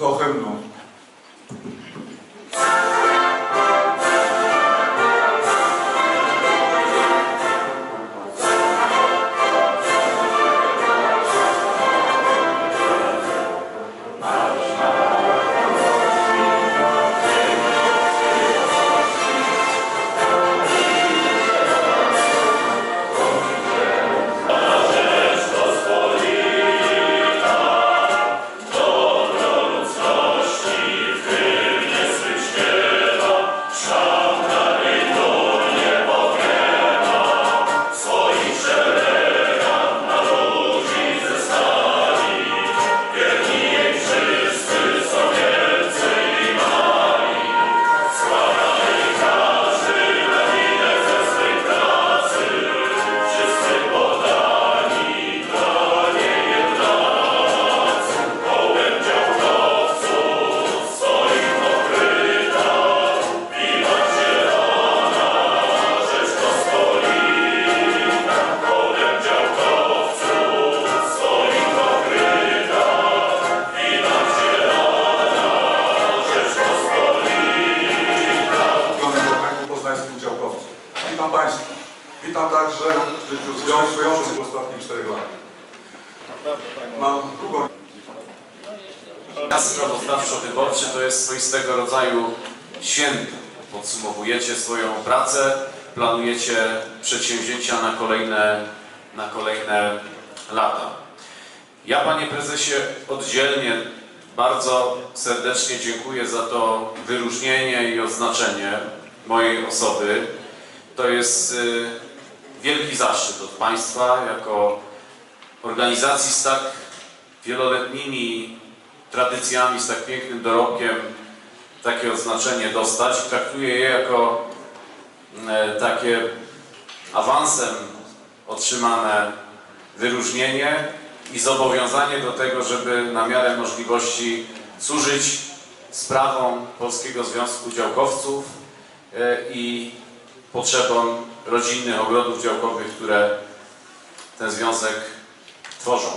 do hymnu. Państwa. Witam także w życiu związkujących w ostatnich czterech latach. Mam drugą Czas sprawozdawczo-wyborczy to jest swoistego rodzaju święto. Podsumowujecie swoją pracę, planujecie przedsięwzięcia na kolejne, na kolejne lata. Ja, panie prezesie, oddzielnie bardzo serdecznie dziękuję za to wyróżnienie i odznaczenie mojej osoby. To jest y, wielki zaszczyt od państwa jako organizacji z tak wieloletnimi tradycjami, z tak pięknym dorobkiem takie odznaczenie dostać. Traktuję je jako e, takie awansem otrzymane wyróżnienie i zobowiązanie do tego, żeby na miarę możliwości służyć sprawom Polskiego Związku Działkowców e, i potrzebom rodzinnych ogrodów działkowych, które ten związek tworzą.